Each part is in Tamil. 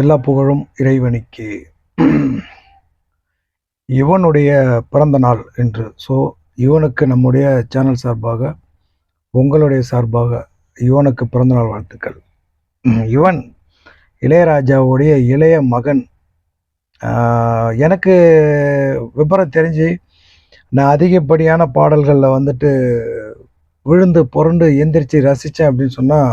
எல்லா புகழும் இறைவனுக்கு. இவனுடைய பிறந்த நாள் என்று. ஸோ இவனுக்கு நம்முடைய சேனல் சார்பாக உங்களுடைய சார்பாக இவனுக்கு பிறந்தநாள் வாழ்த்துக்கள். இவன் இளையராஜாவுடைய இளைய மகன். எனக்கு விபரம் தெரிஞ்சு நான் அதிகப்படியான பாடல்களில் வந்துட்டு விழுந்து புரண்டு எந்திரிச்சு ரசித்தேன் அப்படின்னு சொன்னால்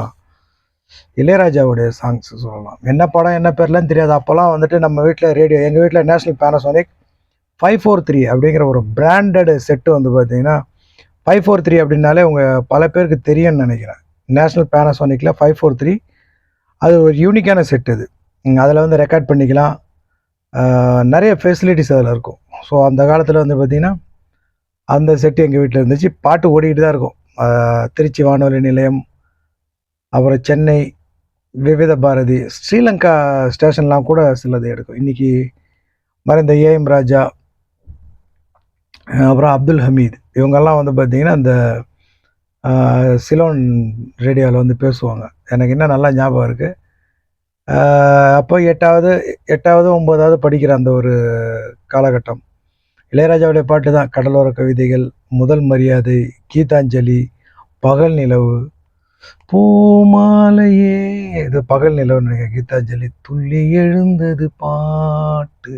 இளையராஜாவுடைய சாங்ஸ் சொல்லலாம். என்ன படம் என்ன பேர்லாம் தெரியாது. அப்போல்லாம் வந்துட்டு நம்ம வீட்டில் ரேடியோ எங்கள் வீட்டில் national Panasonic five four three அப்படிங்கிற ஒரு பிராண்டட் செட்டு வந்து பார்த்தீங்கன்னா ஃபைவ் ஃபோர் த்ரீ அப்படின்னாலே உங்கள் பல பேருக்கு தெரியும்னு நினைக்கிறேன். நேஷ்னல் பேனசோனிக்கில் ஃபைவ் ஃபோர் த்ரீ அது ஒரு யூனிக்கான செட் இது. அதில் வந்து ரெக்கார்ட் பண்ணிக்கலாம். நிறைய ஃபெசிலிட்டிஸ் அதில் இருக்கும். ஸோ அந்த காலத்தில் வந்து பார்த்திங்கன்னா அந்த செட்டு எங்கள் வீட்டில் இருந்துச்சு. பாட்டு ஓடிக்கிட்டு தான் இருக்கும். திருச்சி வானொலி நிலையம் அப்புறம் சென்னை விவித பாரதி ஸ்ரீலங்கா ஸ்டேஷன்லாம் கூட சிலது எடுக்கும். இன்றைக்கி மறைந்த ஏஎம் ராஜா அப்புறம் அப்துல் ஹமீத் இவங்கெல்லாம் வந்து பார்த்திங்கன்னா அந்த சிலோன் ரேடியோவில் வந்து பேசுவாங்க. எனக்கு இன்னும் நல்லா ஞாபகம் இருக்குது அப்போ எட்டாவது எட்டாவது ஒம்போதாவது படிக்கிற அந்த ஒரு காலகட்டம். இளையராஜாவுடைய பாட்டு தான் கடலோர கவிதைகள் முதல் மரியாதை கீதாஞ்சலி பகல் நிலவு பூமாலையே. இது பகல் நிலவு கீதாஞ்சலி துள்ளி எழுந்தது பாட்டு.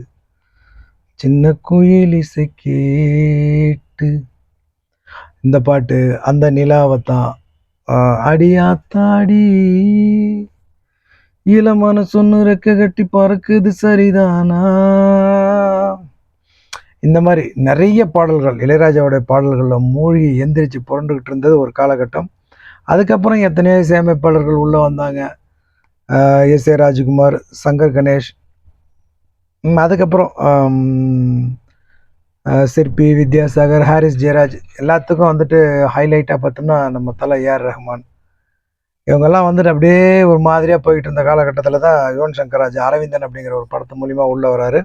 சின்ன குயில் இசை கேட்டு. இந்த பாட்டு அந்த நிலாவைத்தான் அடியாத்தாடி. இளமான சொன்னு ரெக்க கட்டி பறக்குது சரிதானா? இந்த மாதிரி நிறைய பாடல்கள் இளையராஜாவுடைய பாடல்களில் மூழ்கி எந்திரிச்சு புரண்டுகிட்டு இருந்தது ஒரு காலகட்டம். அதுக்கப்புறம் எத்தனையோ இசையமைப்பாளர்கள் உள்ளே வந்தாங்க. S A Rajkumar Shankar Ganesh. அதுக்கப்புறம் சிற்பி வித்யாசாகர் ஹாரிஸ் ஜெயராஜ். எல்லாத்துக்கும் வந்துட்டு ஹைலைட்டாக பார்த்தோம்னா நம்ம தலை ஏஆர் ரஹ்மான். இவங்கெல்லாம் வந்துட்டு அப்படியே ஒரு மாதிரியாக போயிட்டு இருந்த காலகட்டத்தில் தான் யுவன் சங்கர் அரவிந்தன் அப்படிங்கிற ஒரு படத்து மூலிமா உள்ளே வராரு.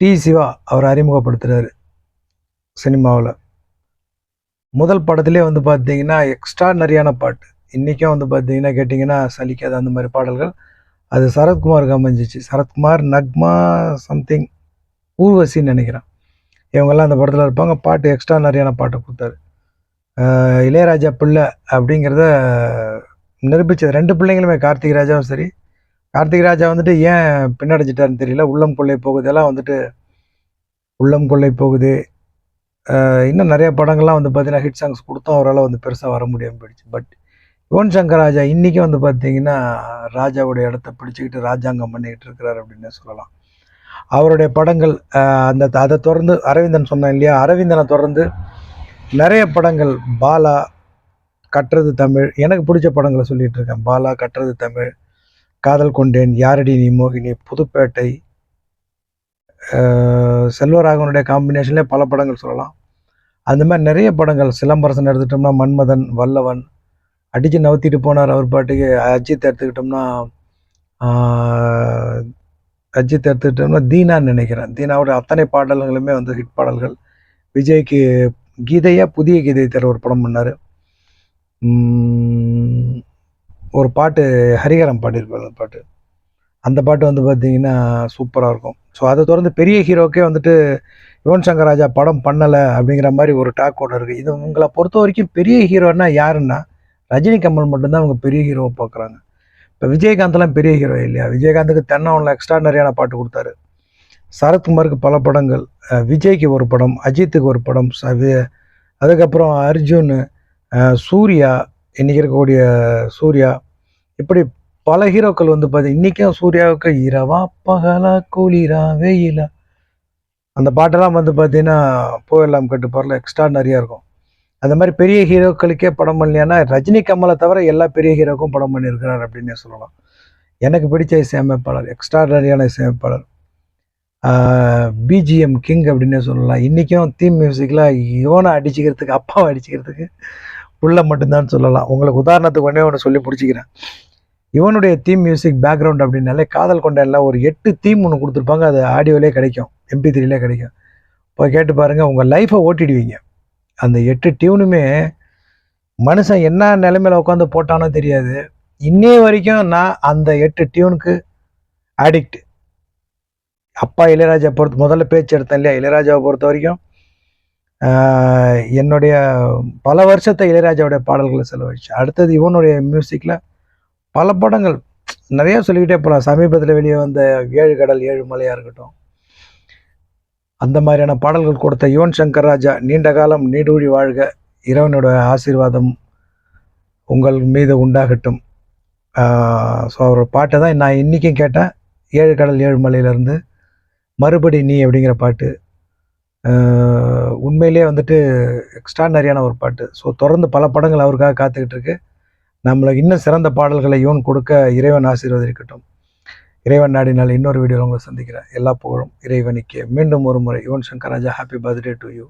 டி. சிவா அவர் அறிமுகப்படுத்துகிறாரு சினிமாவில். முதல் படத்திலே வந்து பார்த்தீங்கன்னா எக்ஸ்ட்ரானரியான பாட்டு. இன்றைக்கும் வந்து பார்த்தீங்கன்னா கேட்டிங்கன்னா சலிக்காத அந்த மாதிரி பாடல்கள். அது சரத்குமாருக்கு அமைஞ்சிச்சு. சரத்குமார் நக்மா சம்திங் ஊர்வசின்னு நினைக்கிறேன். இவங்கெல்லாம் அந்த படத்தில் இருப்பாங்க. பாட்டு எக்ஸ்ட்ரானரியான பாட்டை கொடுத்தாரு. இளையராஜா பிள்ளை அப்படிங்கிறத நிரூபித்தது ரெண்டு பிள்ளைங்களுமே கார்த்திக் ராஜாவும் சரி. கார்த்திக் ராஜா வந்துட்டு ஏன் பின்னடைஞ்சிட்டாருன்னு தெரியல. உள்ளம் கொள்ளை போகுதெல்லாம் வந்துட்டு உள்ளம் கொள்ளை போகுது. இன்னும் நிறைய படங்கள்லாம் வந்து பார்த்தீங்கன்னா ஹிட் சாங்ஸ் கொடுத்தோம் அவரால் வந்து பெருசாக வர முடியாமல் போயிடுச்சு. பட் யுவன் சங்கர் ராஜா இன்றைக்கும் வந்து பார்த்தீங்கன்னா ராஜாவுடைய இடத்த பிடிச்சிக்கிட்டு ராஜாங்கம் பண்ணிக்கிட்டு இருக்கிறார் அப்படின்னு சொல்லலாம். அவருடைய படங்கள் அந்த அதை தொடர்ந்து அரவிந்தன் சொன்னேன் இல்லையா? அரவிந்தனை தொடர்ந்து நிறைய படங்கள் பாலா கட்டுறது தமிழ் எனக்கு பிடிச்ச படங்களை சொல்லிகிட்டு இருக்கேன். பாலா கட்டுறது தமிழ் காதல் கொண்டேன் யாரடி நீ மோகினி புதுப்பேட்டை செல்வராகவனுடைய காம்பினேஷன்லேயே பல படங்கள் சொல்லலாம். அந்த மாதிரி நிறைய படங்கள். சிலம்பரசன் எடுத்துட்டோம்னா மன்மதன் வல்லவன் அடித்து நவுத்திட்டு போனார் அவர் பாட்டுக்கு. அஜித் எடுத்துக்கிட்டோம்னா அஜித் எடுத்துக்கிட்டோம்னா தீனான்னு நினைக்கிறேன். தீனாவோட அத்தனை பாடல்களுமே வந்து ஹிட் பாடல்கள். விஜய்க்கு கீதையாக புதிய கீதை தர ஒரு படம் பண்ணார். ஒரு பாட்டு ஹரிகரம் பாடியிருப்பார் அந்த பாட்டு. அந்த பாட்டு வந்து பார்த்தீங்கன்னா சூப்பராக இருக்கும். ஸோ அதை தொடர்ந்து பெரிய ஹீரோக்கே வந்துட்டு யுவன் சங்கர் ராஜா படம் பண்ணலை அப்படிங்கிற மாதிரி ஒரு டாக் ஒன்று இருக்குது இது உங்களை பொறுத்த வரைக்கும் பெரிய ஹீரோன்னா யாருன்னா ரஜினி கமல் மட்டும்தான் அவங்க பெரிய ஹீரோவை பார்க்குறாங்க இப்போ விஜயகாந்த்லாம் பெரிய ஹீரோ இல்லையா? விஜயகாந்துக்கு தென்னவனில் எக்ஸ்ட்ரானரியான பாட்டு கொடுத்தாரு. சரத்குமாருக்கு பல படங்கள். விஜய்க்கு ஒரு படம் அஜித்துக்கு ஒரு படம் ச- அதுக்கப்புறம் அர்ஜுன் சூர்யா இன்றைக்கி இருக்கக்கூடிய சூர்யா. இப்படி பல ஹீரோக்கள் வந்து பார்த்தி இன்றைக்கும் சூர்யாவுக்கு இரவா பகலா குளிரா வெயிலா அந்த பாட்டெல்லாம் வந்து பார்த்தீங்கன்னா போயெல்லாம் கட்டு பாடல எக்ஸ்ட்ரா நிறையா இருக்கும். அந்த மாதிரி பெரிய ஹீரோக்களுக்கே படம் பண்ணலையானா ரஜினி கமலை தவிர எல்லா பெரிய ஹீரோக்கும் படம் பண்ணியிருக்கிறார் அப்படின்னே சொல்லலாம். எனக்கு பிடிச்ச இசையமைப்பாளர் எக்ஸ்ட்ராடனரியான இசையமைப்பாளர் பிஜிஎம் கிங் அப்படின்னே சொல்லலாம். இன்றைக்கும் தீம் மியூசிக்கில் இவனை அடிச்சுக்கிறதுக்கு அப்பாவை அடிச்சுக்கிறதுக்கு உள்ள மட்டும்தான் சொல்லலாம். உங்களுக்கு உதாரணத்துக்கு ஒன்றே ஒன்று சொல்லி பிடிச்சிக்கிறேன். இவனுடைய தீம் மியூசிக் பேக்ரவுண்ட் அப்படின்னாலே காதல் கொண்டேன்ல ஒரு எட்டு தீம் ஒன்று கொடுத்துருப்பாங்க. அது ஆடியோலே கிடைக்கும். எம்பி த்ரீலே கிடைக்கும். போய் கேட்டு பாருங்கள் உங்கள் லைஃப்பை ஓட்டிடுவீங்க. அந்த எட்டு டியூனுமே மனுஷன் என்ன நிலைமையில் உட்காந்து போட்டானோ தெரியாது. இன்னே வரைக்கும் நான் அந்த எட்டு டியூனுக்கு அடிக்ட் அப்பா இளையராஜா பொறுத்த முதல்ல பேச்சு எடுத்தேன் இல்லையா இளையராஜாவை பொறுத்த வரைக்கும். என்னுடைய பல வருஷத்தை இளையராஜாவுடைய பாடல்களை செலவழிச்சு அடுத்தது இவனுடைய மியூசிக்கில் பல படங்கள். நிறையா சொல்லிக்கிட்டே போகலாம் சமீபத்தில் வெளியே வந்த ஏழு கடல் ஏழு மலையாக இருக்கட்டும். அந்த மாதிரியான பாடல்கள் கொடுத்த யுவன் சங்கர் ராஜா நீண்ட காலம் நீடூழி வாழ்க இறைவனோட ஆசீர்வாதம் உங்கள் மீது உண்டாகட்டும். ஸோ அவர் பாட்டை தான் நான் இன்றைக்கும் கேட்டேன். ஏழு கடல் ஏழு மலையிலேருந்து. மறுபடி நீ அப்படிங்கிற பாட்டு உண்மையிலே உண்மையிலேயே வந்துட்டு எக்ஸ்ட்ரானரியான ஒரு பாட்டு. ஸோ தொடர்ந்து பல படங்கள் அவருக்காக காத்துக்கிட்டு இருக்கு. நம்மளுக்கு இன்னும் சிறந்த பாடல்களை இவன் கொடுக்க இறைவன் ஆசீர்வதிக்கட்டும். இறைவன் நாடினால் இன்னொரு வீடியோவில் உங்களை சந்திக்கிறேன். எல்லா புகழும் இறைவனுக்கே. மீண்டும் ஒரு முறை. Yuvan Shankar Raja happy birthday to you